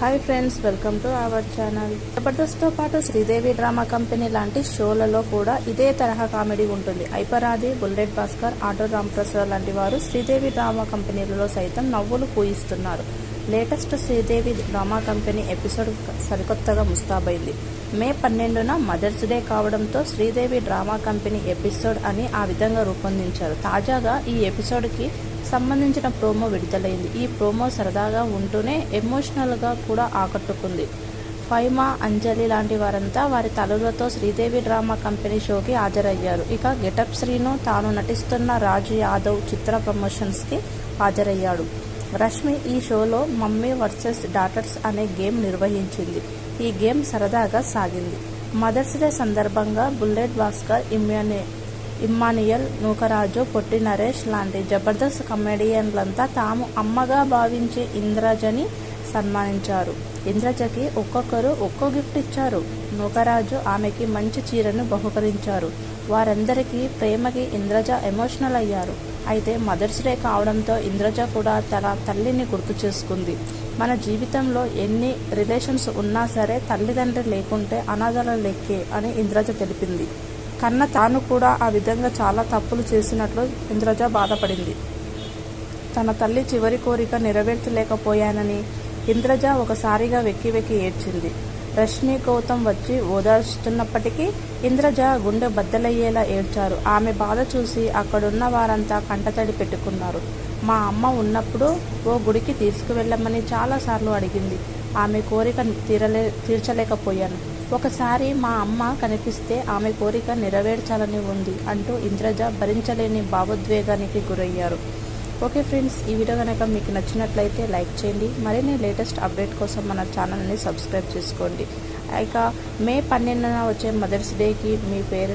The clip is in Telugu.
Hi friends welcome to our channel జబర్దస్త్తో పాటు శ్రీదేవి డ్రామా కంపెనీ లాంటి షోలలో కూడా ఇదే తరహా కామెడీ ఉంటుంది. ఐపరాది బుల్లెట్ భాస్కర్ ఆటో రామప్రసాద్ లాంటి వారు శ్రీదేవి డ్రామా కంపెనీలలో సైతం నవ్వులు పూయిస్తున్నారు. Latest Sridevi drama company episode సరికొత్తగా ముస్తాబైంది. మే పన్నెండున మదర్స్ డే కావడంతో శ్రీదేవి డ్రామా కంపెనీ ఎపిసోడ్ అని ఆ విధంగా రూపొందించారు. తాజాగా ఈ ఎపిసోడ్కి సంబంధించిన ప్రోమో విడుదలైంది. ఈ ప్రోమో సరదాగా ఉంటూనే ఎమోషనల్గా కూడా ఆకట్టుకుంది. ఫైమా అంజలి లాంటి వారంతా వారి తలలతో శ్రీదేవి డ్రామా కంపెనీ షోకి హాజరయ్యారు. ఇక గెటప్ శ్రీను తాను నటిస్తున్న రాజు యాదవ్ చిత్ర ప్రమోషన్స్కి హాజరయ్యాడు. రష్మి ఈ షోలో మమ్మీ వర్సెస్ డాటర్స్ అనే గేమ్ నిర్వహించింది. ఈ గేమ్ సరదాగా సాగింది. మదర్స్ డే సందర్భంగా బుల్లెట్ భాస్కర్ ఇమ్యానే ఇమ్మానియల్ నూకరాజు పొట్టి నరేష్ లాంటి జబర్దస్త్ కమెడియన్లంతా తాము అమ్మగా భావించే ఇంద్రజని సన్మానించారు. ఇంద్రజకి ఒక్కొక్కరు ఒక్కో గిఫ్ట్ ఇచ్చారు. నూకరాజు ఆమెకి మంచి చీరను బహుకరించారు. వారందరికీ ప్రేమకి ఇంద్రజ ఎమోషనల్ అయ్యారు. అయితే మదర్స్ డే కావడంతో ఇంద్రజ కూడా తన తల్లిని గుర్తు చేసుకుంది. మన జీవితంలో ఎన్ని రిలేషన్స్ ఉన్నా సరే తల్లిదండ్రి లేకుంటే అనాథల లెక్కే అని ఇంద్రజ తెలిపింది. కన్న తాను కూడా ఆ విధంగా చాలా తప్పులు చేసినట్లు ఇంద్రజ బాధపడింది. తన తల్లి చివరి కోరిక నెరవేర్చలేకపోయానని ఇంద్రజ ఒకసారిగా వెక్కి వెక్కి ఏడ్చింది. రష్మి గౌతమ్ వచ్చి ఓదార్చుతున్నప్పటికీ ఇంద్రజ గుండె బద్దలయ్యేలా ఏడ్చారు. ఆమె బాధ చూసి అక్కడున్న వారంతా కంటతడి పెట్టుకున్నారు. మా అమ్మ ఉన్నప్పుడు ఓ గుడికి తీసుకువెళ్ళమని చాలాసార్లు అడిగింది. ఆమె కోరిక తీరలే తీర్చలేకపోయాను. ఒకసారి మా అమ్మ కనిపిస్తే ఆమె కోరిక నెరవేర్చాలని ఉంది అంటూ ఇంద్రజ భరించలేని భావోద్వేగానికి గురయ్యారు. ఓకే ఫ్రెండ్స్ ఈ వీడియో కనుక మీకు నచ్చినట్లయితే లైక్ చేయండి. మరిన్ని లేటెస్ట్ అప్డేట్ కోసం మన ఛానల్ని సబ్స్క్రైబ్ చేసుకోండి. ఇక మే పన్నెండున వచ్చే మదర్స్ డేకి మీ పేరెంట్స్